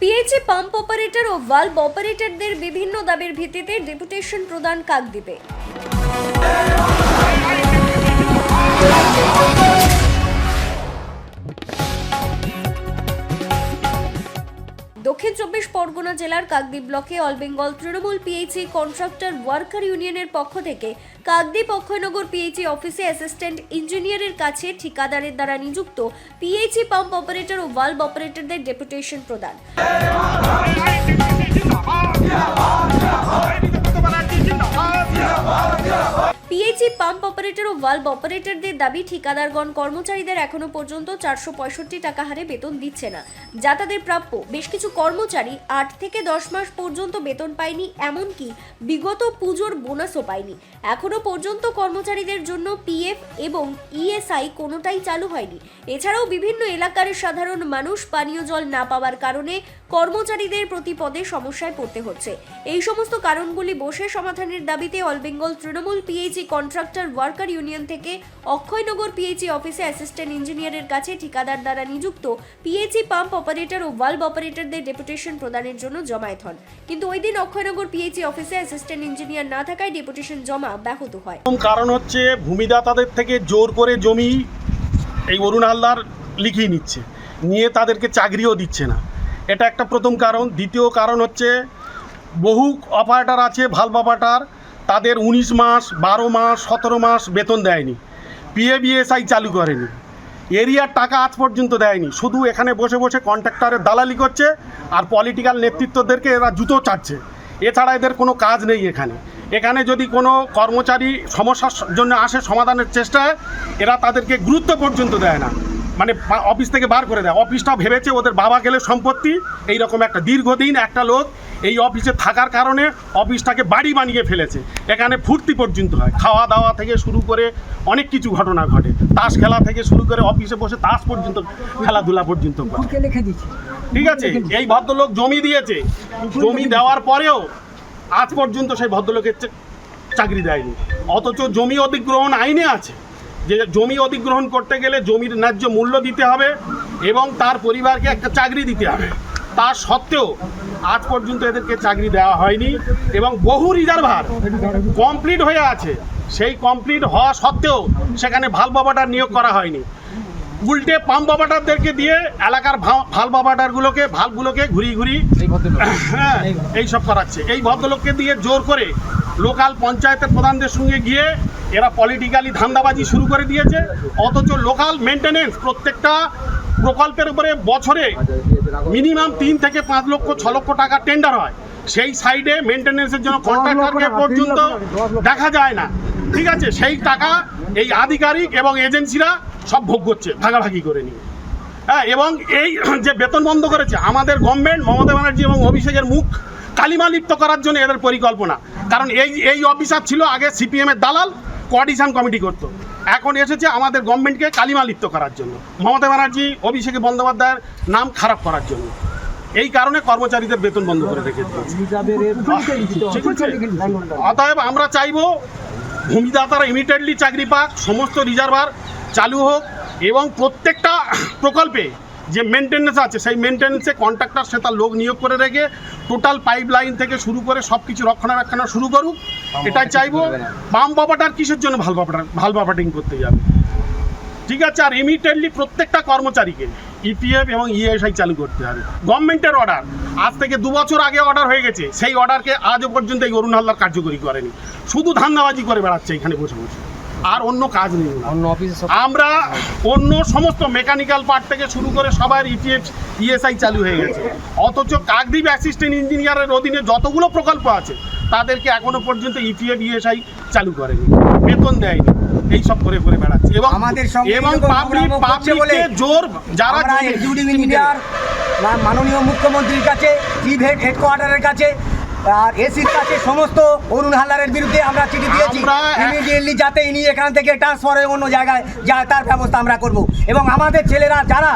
PHE pump operator ও valve অপারেটরদের বিভিন্ন দাবির ভিত্তিতে ডেপুটেশন প্রদান কাকদ্বীপে। দক্ষিণ চব্বিশ পরগনা জেলার কাকদ্বীপ ব্লকে all Bengal Trinamool PHE contractor worker ইউনিয়নের পক্ষ থেকে কাকদ্বীপ অক্ষয়নগর পিএইচি অফিসে অ্যাসিস্ট্যান্ট ইঞ্জিনিয়ারের কাছে ঠিকাদারের দ্বারা নিযুক্ত পিএইচি পাম্প অপারেটর ও ভাল্ভ অপারেটরদের ডেপুটেশন প্রদান। অপারেটর ও ভালভ অপারেটরদের দাবি, ঠিকাদারগণ কর্মচারীদের এখনও পর্যন্ত চারশো পঁয়ষট্টি টাকা হারে বেতন দিচ্ছে না। যা তাদের প্রাপ্য। বেশ কিছু কর্মচারী আট থেকে দশ মাস পর্যন্ত বেতন পায়নি, এমনকি বিগত পুজোর বোনাসও পায়নি। এখনও পর্যন্ত কর্মচারীদের জন্য পিএফ এবং ইএসআই কোনোটাই চালু হয়নি। এছাড়াও বিভিন্ন এলাকার সাধারণ মানুষ পানীয় জল না পাওয়ার কারণে কর্মচারীদের প্রতি পদে সমস্যায় পড়তে হচ্ছে। এই সমস্ত কারণগুলি বসে সমাধানের দাবিতে all Bengal Trinamool PHE contractor worker union থেকে অক্ষয়নগর পিএইচি অফিসে অ্যাসিস্ট্যান্ট ইঞ্জিনিয়ারের কাছে ঠিকাদার দ্বারা নিযুক্ত পিএইচি পাম্প অপারেটর ও ভালভ অপারেটরদের ডেপুটেশন প্রদানের জন্য জমায়েত হন। কিন্তু ওই দিন অক্ষয়নগর পিএইচি অফিসে অ্যাসিস্ট্যান্ট ইঞ্জিনিয়ার না থাকায় ডেপুটেশন জমা ব্যাহত হয়। কারণ হচ্ছে ভূমিদাতাদের থেকে জোর করে জমি এই অরুণ হালদার লিখিয়ে নিচ্ছে। নিয়ে তাদেরকে চাকরিও দিচ্ছে না। এটা একটা প্রথম কারণ। দ্বিতীয় কারণ হচ্ছে, বহু অপারেটার আছে ভাল্ব অপারেটার তাদের উনিশ মাস, বারো মাস, সতেরো মাস বেতন দেয়নি। পিএবিএসআই চালু করেনি। এরিয়ার টাকা আজ পর্যন্ত দেয়নি। শুধু এখানে বসে বসে কন্ট্রাক্টরের দালালি করছে আর পলিটিক্যাল নেতৃত্বদেরকে এরা জুতো চাটছে এছাড়া এদের কোনো কাজ নেই এখানে। এখানে যদি কোনো কর্মচারী সমস্যার জন্য আসে সমাধানের চেষ্টায়, এরা তাদেরকে গুরুত্ব পর্যন্ত দেয় না। মানে অফিস থেকে বার করে দেয়। অফিসটা ভেবেছে ওদের বাবা গেলে সম্পত্তি এই রকম একটা দীর্ঘদিন একটা লোক এই অফিসে থাকার কারণে অফিসটাকে বাড়ি বানিয়ে ফেলেছে। এখানে ফুর্তি পর্যন্ত হয়। খাওয়া দাওয়া থেকে শুরু করে অনেক কিছু ঘটনা ঘটে। তাস খেলা থেকে শুরু করে অফিসে বসে তাস পর্যন্ত খেলাধুলা পর্যন্ত ঠিক আছে? এই ভদ্রলোক জমি দিয়েছে। জমি দেওয়ার পরেও আজ পর্যন্ত সেই ভদ্রলোকের চাকরি দেয়নি। অথচ জমি অধিগ্রহণ আইনে আছে। যে জমি অধিগ্রহণ করতে গেলে জমির ন্যায্য মূল্য দিতে হবে এবং তার পরিবারকে একটা চাকরি দিতে হবে। তা সত্ত্বেও আজ পর্যন্ত এদেরকে চাকরি দেওয়া হয়নি এবং বহু রিজার্ভার কমপ্লিট হয়ে আছে। সেই কমপ্লিট হওয়া সত্ত্বেও সেখানে ভালো বাবাটার নিয়োগ করা হয়নি। উল্টে পাম্প বাবাটারদেরকে দিয়ে এলাকার ভালো বাবাটারগুলোকে ভালগুলোকে ঘুরিয়ে ঘুরি হ্যাঁ এই সব করাচ্ছে। এই ভদ্রলোককে দিয়ে জোর করে লোকাল পঞ্চায়েতের প্রধানদের সঙ্গে গিয়ে এরা পলিটিক্যালি ধান্দাবাজি শুরু করে দিয়েছে অথচ লোকাল মেনটেনেন্স প্রত্যেকটা প্রকল্পের উপরে বছরে মিনিমাম তিন থেকে পাঁচ লক্ষ ছ লক্ষ টাকা টেন্ডার হয়। সেই সাইডে মেনটেনেন্সের জন্য কন্ট্রাক্টরকে পর্যন্ত দেখা যায় না। ঠিক আছে সেই টাকা এই আধিকারিক এবং এজেন্সিরা সব ভোগ করছে ভাগাভাগি করে নিয়ে। হ্যাঁ এবং এই যে বেতন বন্ধ করেছে আমাদের গভর্নমেন্ট মমতা ব্যানার্জি এবং অভিষেকের মুখ কালিমালিপ্ত করার জন্য এদের পরিকল্পনা। কারণ এই এই অফিসার ছিল আগে সিপিএমের দালাল কোয়াডিশন কমিটি করতো। এখন এসেছে আমাদের গভর্নমেন্টকে কালিমালিপ্ত করার জন্য। মমতা ব্যানার্জি, অভিষেক বন্দ্যোপাধ্যায়ের নাম খারাপ করার জন্য। এই কারণে কর্মচারীদের বেতন বন্ধ করে রেখে অতএব আমরা চাইব ভূমিদাতারা ইমিডিয়েটলি চাকরি পাক, সমস্ত রিজার্ভার চালু হোক এবং প্রত্যেকটা প্রকল্পে যে মেনটেন্যান্স আছে সেই মেনটেন্যান্সে কন্ট্রাক্টর সে তার লোক নিয়োগ করে রেখে টোটাল পাইপ লাইন থেকে শুরু করে সব কিছু রক্ষণাবেক্ষণ শুরু করুক। এটাই চাইব। বাম বাবাটার কিসের জন্য ভালো বাবাটার ভালো বাবাটিং করতে যাবে? ঠিক আছে আর ইমিডিয়েটলি প্রত্যেকটা কর্মচারীকে ইপিএফ এবং ইএসআই চালু করতে হবে। গভর্নমেন্টের অর্ডার আজ থেকে দু বছর আগে অর্ডার হয়ে গেছে। সেই অর্ডারকে আজও পর্যন্ত এই অরুণ হালদার কার্যকরী করেনি। শুধু ধান্দাবাজি করে বেড়াচ্ছে এখানে বসে বসে। আর অন্য কাজ নেই। অন্য অফিসে আমরা অন্য সমস্ত মেকানিক্যাল পার্ট থেকে শুরু করে সবার ইপিএফ ইএসআই চালু হয়ে গেছে। অথচ কাকদ্বীপ অ্যাসিস্ট্যান্ট ইঞ্জিনিয়ারের অধীনে যতগুলো প্রকল্প আছে তাদেরকে এখনও পর্যন্ত ইপিএফ ইএসআই চালু করেনি। বেতন দেয়নি। এই সব করে করে বেড়াচ্ছে। এবং আমাদের এবং পাবলিক বলে পাবলিককে জোর যারা মাননীয় মুখ্যমন্ত্রীর কাছে হেড হেডকোয়ার্টারের কাছে আর এসির কাছে সমস্ত অরুণ হালদারের বিরুদ্ধে আমরা চিঠি দিয়েছি। ইমিডিয়েটলি যাতে ইনি এখান থেকে ট্রান্সফার হয়ে অন্য জায়গায় যায় তার ব্যবস্থা আমরা করব। এবং আমাদের ছেলেরা যারা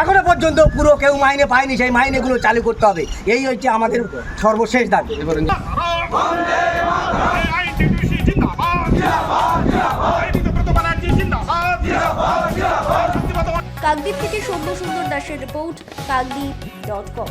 এখনও পর্যন্ত পুরো কেউ মাইনে পায়নি সেই মাইনেগুলো চালু করতে হবে। এই হচ্ছে আমাদের সর্বশেষ দাবি। কাকদ্বীপ থেকে সৌম্য সুন্দর দাসের report Kakdwip dot com